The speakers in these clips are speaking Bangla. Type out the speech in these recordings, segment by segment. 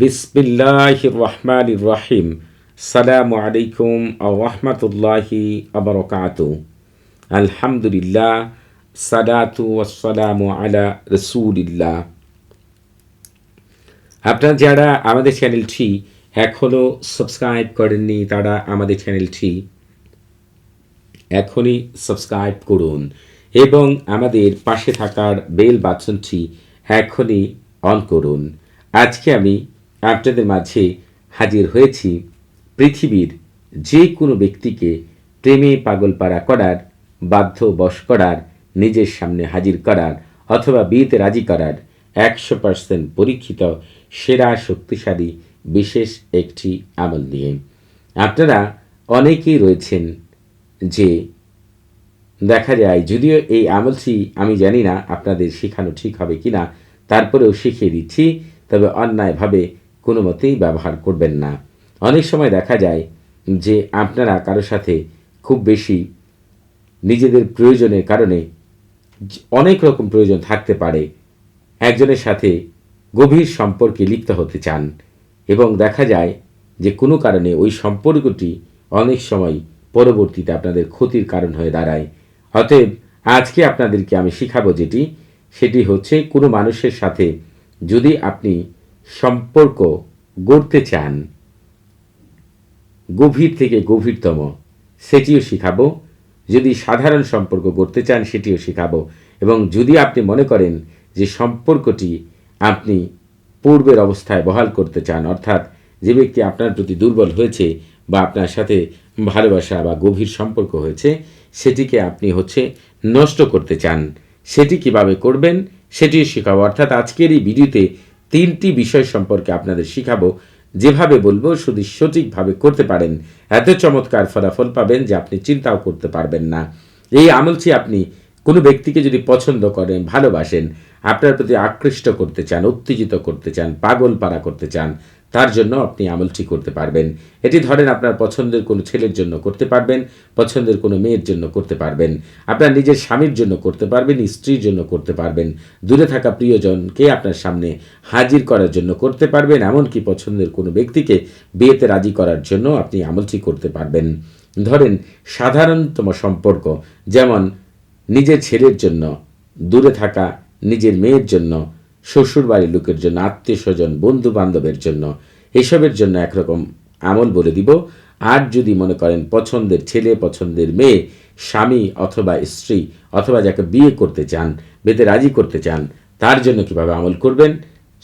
বিসমিল্লাহ রহমান রহিম সালামু আলাইকুম রহমতুল্লাহি আবরকাত আলহামদুলিল্লাহ, সালাতু ওয়াসালামু আলা রসুলিল্লাহ। আপনারা যারা আমাদের চ্যানেলটি এখনও সাবস্ক্রাইব করেননি, তারা আমাদের চ্যানেলটি এখনই সাবস্ক্রাইব করুন এবং আমাদের পাশে থাকার বেল বাটনটি এখনই অন করুন। আজকে আমি আপনাদের মাঝে হাজির হয়েছি পৃথিবীর যে কোনো ব্যক্তিকে প্রেমে পাগলপাড়া করার বাধ্য বশ করার, নিজের সামনে হাজির করার অথবা বিয়েতে রাজি করার একশো পার্সেন্ট পরীক্ষিত, সেরা, শক্তিশালী, বিশেষ একটি আমল নিয়ে। আপনারা অনেকেই রয়েছেন যে দেখা যায়, যদিও এই আমলটি আমি জানি না আপনাদের শেখানো ঠিক হবে কি না তারপরেও শিখিয়ে দিচ্ছি, তবে অন্যায়ভাবে কোনো মতেই ব্যবহার করবেন না। অনেক সময় দেখা যায় যে আপনারা কারও সাথে খুব বেশি নিজেদের প্রয়োজনের কারণে অনেক রকম প্রয়োজন থাকতে পারে। একজনের সাথে গভীর সম্পর্কে লিপ্ত হতে চান এবং দেখা যায় যে কোনো কারণে ওই সম্পর্কটি অনেক সময় পরবর্তীতে আপনাদের ক্ষতির কারণ হয়ে দাঁড়ায়। অতএব আজকে আপনাদেরকে আমি শিখাবো যেটি, সেটি হচ্ছে কোনো মানুষের সাথে যদি আপনি সম্পর্ক গড়তে চান, গভীর থেকে গভীরতম, সেটিও শিখাবো। যদি সাধারণ সম্পর্ক গড়তে চান, সেটিও শিখাবো। এবং যদি আপনি মনে করেন যে সম্পর্কটি আপনি পূর্বের অবস্থায় বহাল করতে চান, অর্থাৎ যে ব্যক্তি আপনার প্রতি দুর্বল হয়েছে বা আপনার সাথে ভালোবাসা বা গভীর সম্পর্ক হয়েছে, সেটিকে আপনি হচ্ছে নষ্ট করতে চান। সেটি কীভাবে করবেন, সেটিও শেখাবো। অর্থাৎ আজকের এই ভিডিওতে তিনটি বিষয় সম্পর্কে আপনাদের শিখাবো। যেভাবে বলব, শুধু সঠিকভাবে করতে পারেন। এত চমৎকার ফলাফল পাবেন যে আপনি চিন্তাও করতে পারবেন না। এই আমলটি আপনি কোনো ব্যক্তিকে যদি পছন্দ করেন, ভালোবাসেন, আপনার প্রতি আকৃষ্ট করতে চান, উত্তেজিত করতে চান পাগল পাড়া করতে চান তার জন্য আপনি আমলটি করতে পারবেন। এটি ধরেন আপনার পছন্দের কোনো ছেলের জন্য করতে পারবেন, পছন্দের কোনো মেয়ের জন্য করতে পারবেন। আপনার নিজের স্বামীর জন্য করতে পারবেন, স্ত্রীর জন্য করতে পারবেন। দূরে থাকা প্রিয়জনকে আপনার সামনে হাজির করার জন্য করতে পারবেন, এমনকি পছন্দের কোনো ব্যক্তিকে বিয়েতে রাজি করার জন্য আপনি আমলটি করতে পারবেন। ধরেন, সাধারণতম সম্পর্ক, যেমন নিজের ছেলের জন্য, দূরে থাকা নিজের মেয়ের জন্য শ্বশুরবাড়ির লোকের জন্য আত্মীয় স্বজন বন্ধু বান্ধবের জন্য। এসবের জন্য একরকম আমল বলে দিব। আর যদি মনে করেন পছন্দের ছেলে, পছন্দের মেয়ে, স্বামী অথবা স্ত্রী অথবা যাকে বিয়ে করতে চান বেতে রাজি করতে চান, তার জন্য কীভাবে আমল করবেন,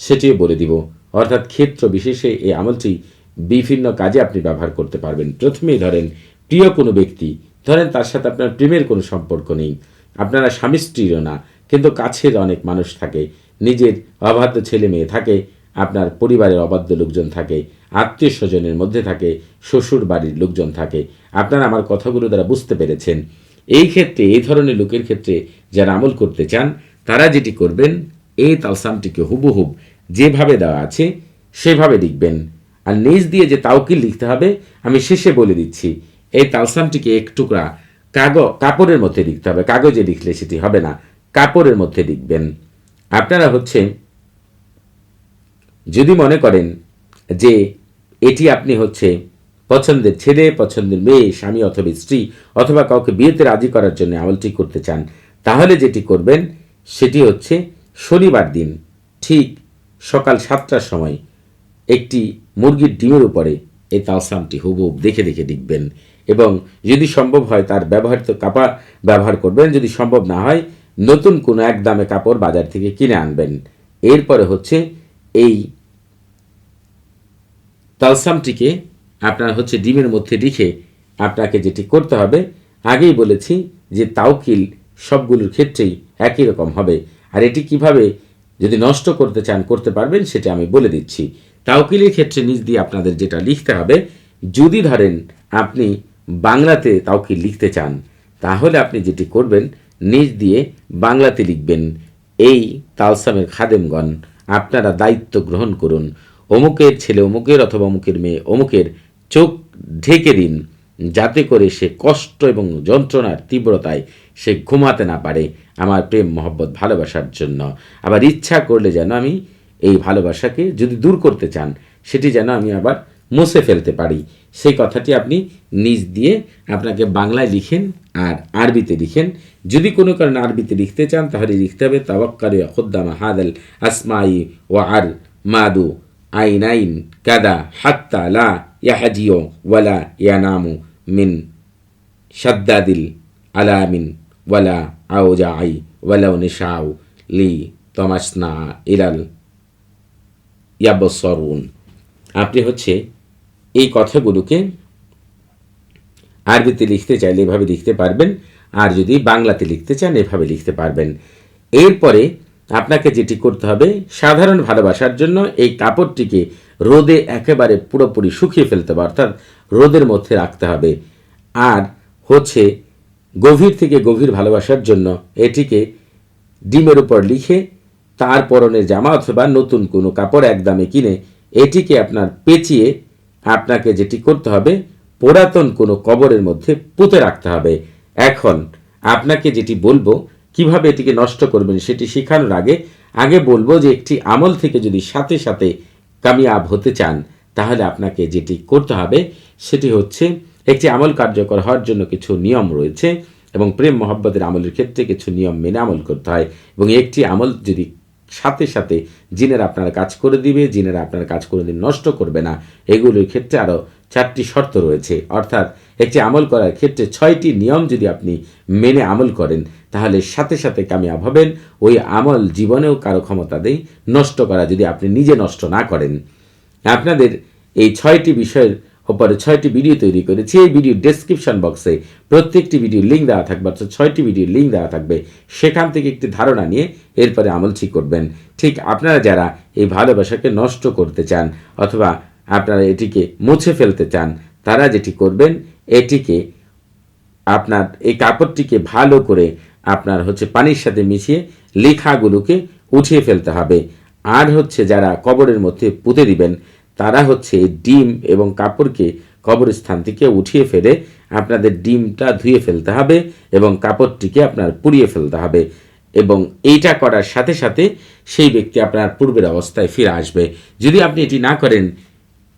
সেটিও বলে দিব। অর্থাৎ ক্ষেত্র বিশেষে এই আমলটি বিভিন্ন কাজে আপনি ব্যবহার করতে পারবেন। প্রথমেই ধরেন, প্রিয় কোনো ব্যক্তি, ধরেন তার সাথে আপনার প্রেমের কোনো সম্পর্ক নেই। আপনারা স্বামী স্ত্রীরও না, কিন্তু কাছের অনেক মানুষ থাকে। নিজের অবাধ্য ছেলে মেয়ে থাকে, আপনার পরিবারের অবাধ্য লোকজন থাকে, আত্মীয় স্বজনের মধ্যে থাকে, শ্বশুর বাড়ির লোকজন থাকে। আপনারা আমার কথাগুলো দ্বারা বুঝতে পেরেছেন। এই ক্ষেত্রে, এই ধরনের লোকের ক্ষেত্রে যারা আমল করতে চান, তারা যেটি করবেন এই তালসামটিকে হুবহুব যেভাবে দেওয়া আছে, সেভাবে লিখবেন। আর নিজ দিয়ে যে তাওকিল লিখতে হবে, আমি শেষে বলে দিচ্ছি, এই তালসামটিকে এক টুকরা কাগজ, কাপড়ের মধ্যে লিখতে হবে। কাগজে লিখলে সেটি হবে না, কাপড়ের মধ্যে লিখবেন। আপনারা হচ্ছে যদি মনে করেন যে এটি আপনি হচ্ছে পছন্দের ছেলে, পছন্দের মেয়ে, স্বামী অথবা স্ত্রী অথবা কাউকে বিয়েতে রাজি করার জন্য আমলটি করতে চান, তাহলে যেটি করবেন সেটি হচ্ছে শনিবার দিন ঠিক সকাল সাতটার সময় একটি মুরগির ডিমের উপরে এই তালসামটি হুবহুব দেখে দেখে লিখবেন এবং যদি সম্ভব হয় তার ব্যবহৃত কাপড় ব্যবহার করবেন, যদি সম্ভব না হয় নতুন কোনো এক দামে কাপড় বাজার থেকে কিনে আনবেন। এরপরে হচ্ছে এই তালসামটিকে আপনার হচ্ছে ডিমের মধ্যে লিখে আপনাকে যেটি করতে হবে, আগেই বলেছি যে তাওকিল সবগুলোর ক্ষেত্রেই একই রকম হবে। আর এটি কীভাবে যদি নষ্ট করতে চান, করতে পারবেন সেটা আমি বলে দিচ্ছি। তাওকিলের ক্ষেত্রে নিজ দিয়ে আপনাদের যেটা লিখতে হবে, যদি ধরেন আপনি বাংলাতে তাওকিল লিখতে চান, তাহলে আপনি যেটি করবেন নিজ দিয়ে বাংলাতে লিখবেন, এই তালসামের খাদেমগণ, আপনারা দায়িত্ব গ্রহণ করুন। অমুকের ছেলে অমুকের অথবা অমুকের মেয়ে অমুকের চোখ ঢেকে দিন, যাতে করে সে কষ্ট এবং যন্ত্রণার তীব্রতায় সে ঘুমাতে না পারে আমার প্রেম, মহব্বত, ভালোবাসার জন্য। আবার ইচ্ছা করলে যেন আমি এই ভালোবাসাকে যদি দূর করতে চান, সেটি যেন আমি আবার মুছে ফেলতে পারি। সেই কথাটি আপনি নিজ দিয়ে আপনাকে বাংলায় লিখেন আর আরবিতে লিখেন। যদি কোনো কারণে আরবিতে লিখতে চান, তাহলে লিখতে হবে তাওয়াক্কারে খুদ্দামা হাদাল আসমাই ও আর মাদু আইনাইন কাদা হাত্তা লা ইয়াহাজিও ওয়ালা ইয়ানামু মিন শাদ্দাদিল আলামিন ওয়ালা আওজা আই ওয়ালাউ নিশাউ লি তমাসনা ইলাল ইয়াবসরুন। আপনি হচ্ছে এই কথাগুলোকে আরবিতে লিখতে চাইলে এভাবে লিখতে পারবেন, আর যদি বাংলাতে লিখতে চান, এভাবে লিখতে পারবেন। এরপরে আপনাকে যেটি করতে হবে, সাধারণ ভালোবাসার জন্য এই কাপড়টিকে রোদে একেবারে পুরোপুরি শুকিয়ে ফেলতে হবে, অর্থাৎ রোদের মধ্যে রাখতে হবে। আর হচ্ছে গভীর থেকে গভীর ভালোবাসার জন্য এটিকে ডিমের উপর লিখে তার পরনের জামা অথবা নতুন কোনো কাপড় একদমে কিনে এটিকে আপনার পেঁচিয়ে আপনাকে যেটি করতে হবে, পুরাতন কোনো কবরের মধ্যে পুঁতে রাখতে হবে। এখন আপনাকে যেটি বলব, কীভাবে এটিকে নষ্ট করবেন সেটি শেখানোর আগে আগে বলব যে একটি আমল থেকে যদি সাথে সাথে কামিয়াব হতে চান, তাহলে আপনাকে যেটি করতে হবে, সেটি হচ্ছে একটি আমল কার্যকর হওয়ার জন্য কিছু নিয়ম রয়েছে এবং প্রেম, মহব্বতের আমলের ক্ষেত্রে কিছু নিয়ম মেনে আমল করতে হয় এবং একটি আমল যদি সাথে সাথে জিনেরা আপনার কাজ করে দিবে, জিনেরা আপনার কাজ করে দিন নষ্ট করবে না। এগুলোর ক্ষেত্রে আরও চারটি শর্ত রয়েছে। অর্থাৎ একটি আমল করার ক্ষেত্রে ছয়টি নিয়ম যদি আপনি মেনে আমল করেন, তাহলে সাথে সাথে কামিয়াব হবেন। ওই আমল জীবনেও কারও ক্ষমতা দেই নষ্ট করা যদি আপনি নিজে নষ্ট না করেন। আপনাদের এই ছয়টি বিষয়ের ওপরে ছয়টি ভিডিও তৈরি করেছি। এই ভিডিও ডেসক্রিপশন বক্সে প্রত্যেকটি ভিডিও লিঙ্ক দেওয়া থাকবে, অর্থাৎ ছয়টি ভিডিও লিঙ্ক দেওয়া থাকবে। সেখান থেকে একটি ধারণা নিয়ে এরপরে আমল ঠিক করবেন। ঠিক আপনারা যারা এই ভালোবাসাকে নষ্ট করতে চান অথবা আপনারা এটিকে মুছে ফেলতে চান, তারা যেটি করবেন, এটিকে আপনার, এই কাপড়টিকে ভালো করে আপনার হচ্ছে পানির সাথে মিশিয়ে লেখাগুলোকে উঠিয়ে ফেলতে হবে। আর হচ্ছে যারা কবরের মধ্যে পুঁতে দিবেন তারা হচ্ছে ডিম এবং কাপড়কে কবরস্থান থেকে উঠিয়ে ফেলে, আপনাদের ডিমটা ধুয়ে ফেলতে হবে এবং কাপড়টিকে আপনার পুড়িয়ে ফেলতে হবে এবং এইটা করার সাথে সাথে সেই ব্যক্তি আপনার পূর্বের অবস্থায় ফিরে আসবে। যদি আপনি এটি না করেন,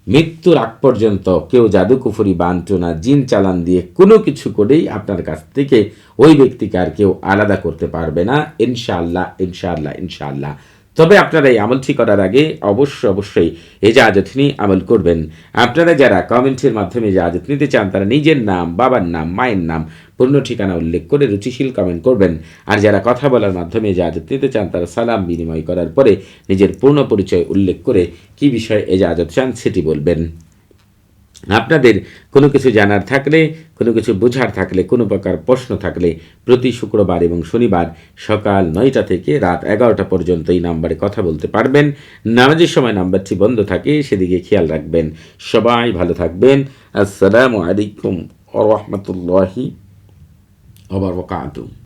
মৃত্যুর আগ পর্যন্ত কেউ জাদুকুফুরি বাঞ্চনা জিন চালান দিয়ে কোনো কিছু করেই আপনার কাছ থেকে ওই ব্যক্তিকে আর কেউ আলাদা করতে পারবে না। ইনশাআল্লাহ ইনশাআল্লাহ ইনশাআল্লাহ। তবে আপনারা এই আমলটি করার আগে অবশ্যই অবশ্যই এজাজত নিয়ে আমল করবেন। আপনারা যারা কমেন্টের মাধ্যমে এজাজত নিতে চান, তারা নিজের নাম, বাবার নাম, মায়ের নাম, পূর্ণ ঠিকানা উল্লেখ করে রুচিশীল কমেন্ট করবেন। আর যারা কথা বলার মাধ্যমে এজাজত নিতে চান, তারা সালাম বিনিময় করার পরে নিজের পূর্ণ পরিচয় উল্লেখ করে কি বিষয়ে এজাজত চান সেটি বলবেন। আপনাদের কোনো কিছু জানার থাকলে, কোনো কিছু বোঝার থাকলে, কোনো প্রকার প্রশ্ন থাকলে প্রতি শুক্রবার এবং শনিবার সকাল নয়টা থেকে রাত এগারোটা পর্যন্ত এই নাম্বারে কথা বলতে পারবেন। নামাজের সময় নাম্বারটি বন্ধ থাকে, সেদিকে খেয়াল রাখবেন। সবাই ভালো থাকবেন। আসসালামু আলাইকুম রহমতুল্লাহি আবার